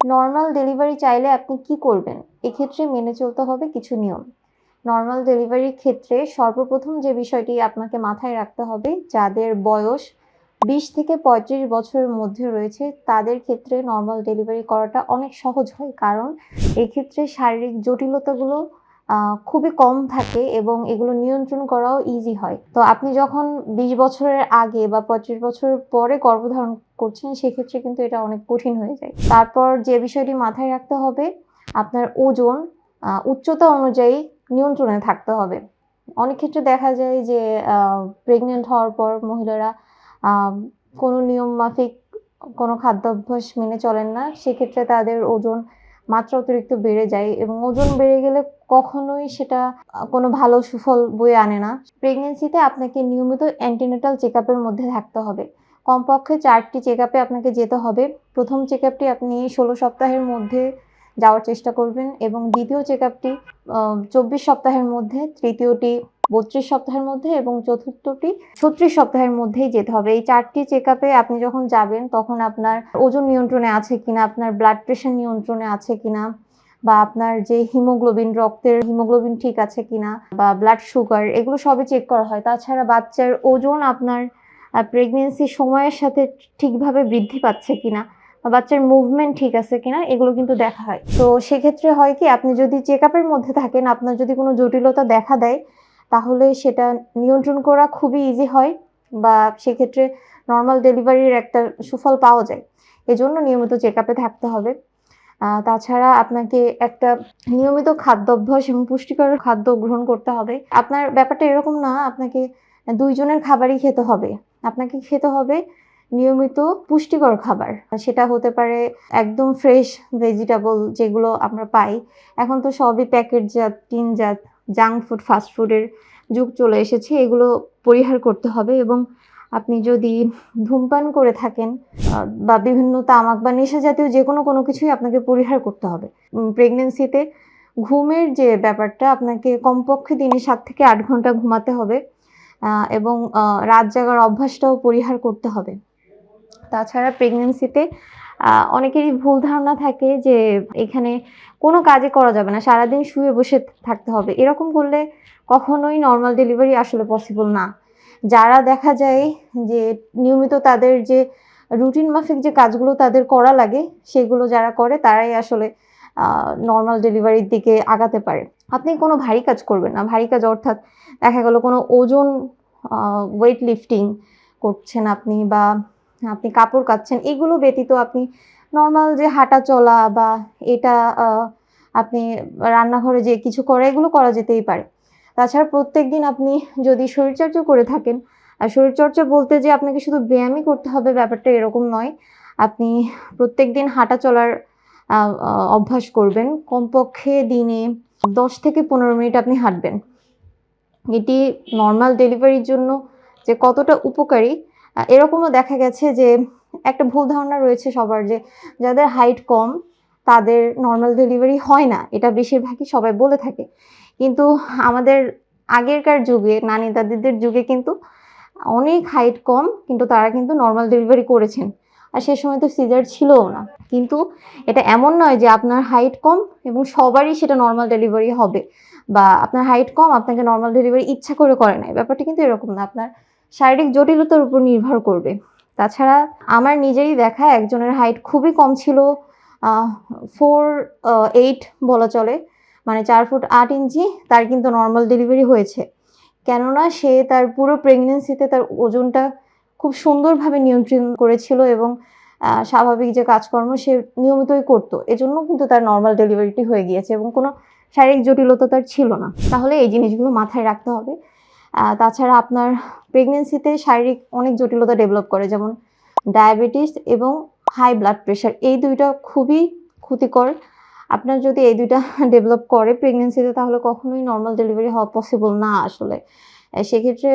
Normal delivery চাইলে আপনি কি করবেন? এক্ষেত্রে মেনে চলতে হবে কিছু নিয়ম। নর্মাল ডেলিভারির ক্ষেত্রে সর্বপ্রথম যে বিষয়টি আপনাকে মাথায় রাখতে হবে, যাদের বয়স বিশ থেকে পঁয়ত্রিশ বছরের মধ্যে রয়েছে, তাদের ক্ষেত্রে নর্মাল ডেলিভারি করাটা অনেক সহজ হয়। কারণ এক্ষেত্রে শারীরিক জটিলতাগুলো খুবই কম থাকে এবং এগুলো নিয়ন্ত্রণ করাও ইজি হয়। তো আপনি যখন বিশ বছরের আগে বা পঁয়ত্রিশ বছরের পরে গর্ভধারণ করছেন, সেক্ষেত্রে কিন্তু এটা অনেক কঠিন হয়ে যায়। তারপর যে বিষয়টি মাথায় রাখতে হবে, আপনার ওজন উচ্চতা অনুযায়ী নিয়ন্ত্রণে থাকতে হবে। অনেক ক্ষেত্রে দেখা যায় যে প্রেগনেন্ট হওয়ার পর মহিলারা কোনো নিয়ম মাফিক, কোনো খাদ্যাভ্যাস মেনে চলেন না, সেক্ষেত্রে তাদের ওজন মাত্রা অতিরিক্ত বেড়ে যায় এবং ওজন বেড়ে গেলে কখনোই সেটা কোনো ভালো সুফল বয়ে আনে না। প্রেগনেন্সিতে আপনাকে নিয়মিত অ্যান্টিনেটাল চেক মধ্যে থাকতে হবে। কমপক্ষে চারটি চেক আপে আপনাকে যেতে হবে। প্রথম চেক আপটি আপনি ষোলো সপ্তাহের মধ্যে যাওয়ার চেষ্টা করবেন এবং দ্বিতীয় চেক আপটি চব্বিশ সপ্তাহের মধ্যে, তৃতীয়টি বত্রিশ সপ্তাহের মধ্যে এবং চতুর্থটি ছত্রিশ সপ্তাহের মধ্যেই যেতে হবে। এই চারটি চেক আপে আপনি যখন যাবেন তখন আপনার ওজন নিয়ন্ত্রণে আছে কিনা, আপনার ব্লাড প্রেশার নিয়ন্ত্রণে আছে কিনা বা আপনার যে হিমোগ্লোবিন রক্তের হিমোগ্লোবিন ঠিক আছে কিনা বা ব্লাড সুগার এগুলো সবই চেক করা হয়। তাছাড়া বাচ্চার ওজন আপনার প্রেগনেন্সি সময়ের সাথে ঠিকভাবে বৃদ্ধি পাচ্ছে কিনা বাচ্চার মুভমেন্ট ঠিক আছে কিনা, এগুলো কিন্তু দেখা হয়। তো সেক্ষেত্রে হয় কি, আপনি যদি চেক মধ্যে থাকেন, আপনার যদি কোনো জটিলতা দেখা দেয়, তাহলে সেটা নিয়ন্ত্রণ করা খুবই ইজি হয় বা সেক্ষেত্রে নর্মাল ডেলিভারির একটা সুফল পাওয়া যায়। এজন্য নিয়মিত চেক থাকতে হবে। তাছাড়া আপনাকে একটা নিয়মিত খাদ্যাভ্যাস এবং পুষ্টিকর খাদ্য গ্রহণ করতে হবে। আপনার ব্যাপারটা এরকম না, আপনাকে দুইজনের খাবারই খেতে হবে। আপনাকে খেতে হবে নিয়মিত পুষ্টিকর খাবার। সেটা হতে পারে একদম ফ্রেশ ভেজিটেবল যেগুলো আমরা পাই। এখন তো সবই প্যাকেটজাত টিনজাত জাঙ্ক ফুড ফাস্ট ফুডের যুগ চলে এসেছে, এগুলো পরিহার করতে হবে এবং আপনি যদি ধূমপান করে থাকেন বা বিভিন্ন তামাক বা নেশা জাতীয় যে কোনো কোনো কিছুই আপনাকে পরিহার করতে হবে। প্রেগনেন্সিতে ঘুমের যে ব্যাপারটা, আপনাকে কমপক্ষে দিনে সাত থেকে আট ঘণ্টা ঘুমাতে হবে। এবং রাত জাগার অভ্যাসটাও পরিহার করতে হবে। তাছাড়া প্রেগনেন্সিতে অনেকেরই ভুল ধারণা থাকে যে এখানে কোনো কাজই করা যাবে না, সারাদিন শুয়ে বসে থাকতে হবে। এরকম করলে কখনোই নর্মাল ডেলিভারি আসলে পসিবল না। যারা দেখা যায় যে নিয়মিত তাদের যে রুটিন মাফিক যে কাজগুলো তাদের করা লাগে, সেগুলো যারা করে, তারাই আসলে নর্মাল ডেলিভারির দিকে আগাতে পারে। আপনি কোনো ভারী কাজ করবেন না। ভারী কাজ অর্থাৎ দেখা গেল কোনো ওজন ওয়েট লিফটিং করছেন আপনি বা আপনি কাপড় কাচ্ছেন, এগুলো ব্যতীত আপনি নর্মাল যে হাঁটা চলা বা এটা আপনি রান্নাঘরে যে কিছু করা, এগুলো করা যেতেই পারে। তাছাড়া প্রত্যেক দিন আপনি যদি শরীরচর্চা করে থাকেন, আর শরীরচর্চা বলতে যে আপনাকে শুধু ব্যায়ামই করতে হবে ব্যাপারটা এরকম নয়। আপনি প্রত্যেক দিন হাঁটা চলার অভ্যাস করবেন। কমপক্ষে দিনে দশ থেকে পনেরো মিনিট আপনি হাঁটবেন। এটি নর্মাল ডেলিভারির জন্য যে কতটা উপকারী এরকমও দেখা গেছে যে একটা ভুল ধারণা রয়েছে সবার যে যাদের হাইট কম, তাদের নর্মাল ডেলিভারি হয় না। এটা বেশিরভাগই সবাই বলে থাকে। কিন্তু আমাদের আগেরকার যুগে, নানি দাদিদের যুগে কিন্তু অনেক হাইট কম, কিন্তু তারা কিন্তু নর্মাল ডেলিভারি করেছেন। আর সে সময় তো সিজার ছিলও না। কিন্তু এটা এমন নয় যে আপনার হাইট কম এবং সবারই সেটা নর্মাল ডেলিভারি হবে বা আপনার হাইট কম, আপনাকে নর্মাল ডেলিভারি ইচ্ছা করে করে নাই। ব্যাপারটা কিন্তু এরকম না। আপনার শারীরিক জটিলতার উপর নির্ভর করবে। তাছাড়া আমার নিজেরই দেখা একজনের হাইট খুবই কম ছিল ফোর এইট বলা চলে। মানে চার ফুট আট ইঞ্চি, তার কিন্তু নর্মাল ডেলিভারি হয়েছে। কেননা সে তার পুরো প্রেগনেন্সিতে তার ওজনটা খুব সুন্দরভাবে নিয়ন্ত্রণ করেছিল এবং স্বাভাবিক যে কাজকর্ম সে নিয়মিতই করতো। এজন্য কিন্তু তার নর্মাল ডেলিভারিটি হয়ে গিয়েছে এবং কোনো শারীরিক জটিলতা তার ছিল না। তাহলে এই জিনিসগুলো মাথায় রাখতে হবে। তাছাড়া আপনার প্রেগনেন্সিতে শারীরিক অনেক জটিলতা ডেভেলপ করে, যেমন ডায়াবেটিস এবং হাই ব্লাড প্রেশার এই দুইটা খুবই ক্ষতিকর। আপনার যদি এই দুইটা ডেভেলপ করে প্রেগনেন্সিতে তাহলে কখনোই নর্মাল ডেলিভারি হওয়া পসিবল না আসলে। সেক্ষেত্রে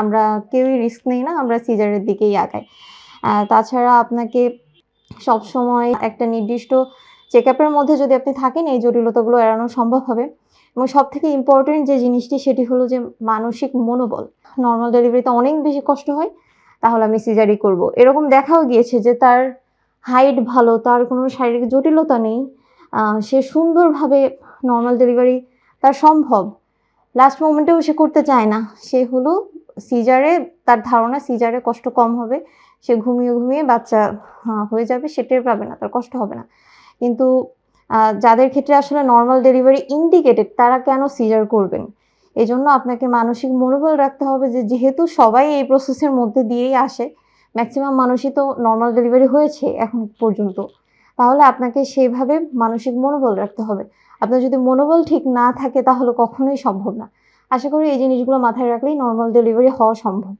আমরা কেউই রিস্ক নেই না, আমরা সিজারের দিকেই আগাই। তাছাড়া আপনাকে সবসময় একটা নির্দিষ্ট চেক আপের মধ্যে যদি আপনি থাকেন, এই জটিলতাগুলো এড়ানো সম্ভব হবে। এবং সব থেকে ইম্পর্টেন্ট যে জিনিসটি, সেটি হলো যে মানসিক মনোবল। নর্মাল ডেলিভারিতে অনেক বেশি কষ্ট হয়, তাহলে আমি সিজারি করব। এরকম দেখাও গিয়েছে যে তার হাইট ভালো, তার কোনো শারীরিক জটিলতা নেই সে সুন্দরভাবে নর্মাল ডেলিভারি তার সম্ভব। লাস্ট মোমেন্টেও সে করতে চায় না। সে হলো সিজারে, তার ধারণা সিজারে কষ্ট কম হবে, সে ঘুমিয়ে ঘুমিয়ে বাচ্চা হয়ে যাবে, সে টের পাবে না, তার কষ্ট হবে না। কিন্তু যাদের ক্ষেত্রে আসলে নর্মাল ডেলিভারি ইন্ডিকেটেড তারা কেন সিজার করবেন? এই জন্য আপনাকে মানসিক মনোবল রাখতে হবে যে, যেহেতু সবাই এই প্রসেসের মধ্যে দিয়েই আসে ম্যাক্সিমাম মানুষই তো নর্মাল ডেলিভারি হয়েছে এখন পর্যন্ত। তাহলে আপনাকে সেইভাবে মানসিক মনোবল রাখতে হবে। আপনার যদি মনোবল ঠিক না থাকে, তাহলে কখনোই সম্ভব না। আশা করি এই জিনিসগুলো মাথায় রাখলেই নর্মাল ডেলিভারি হওয়া সম্ভব।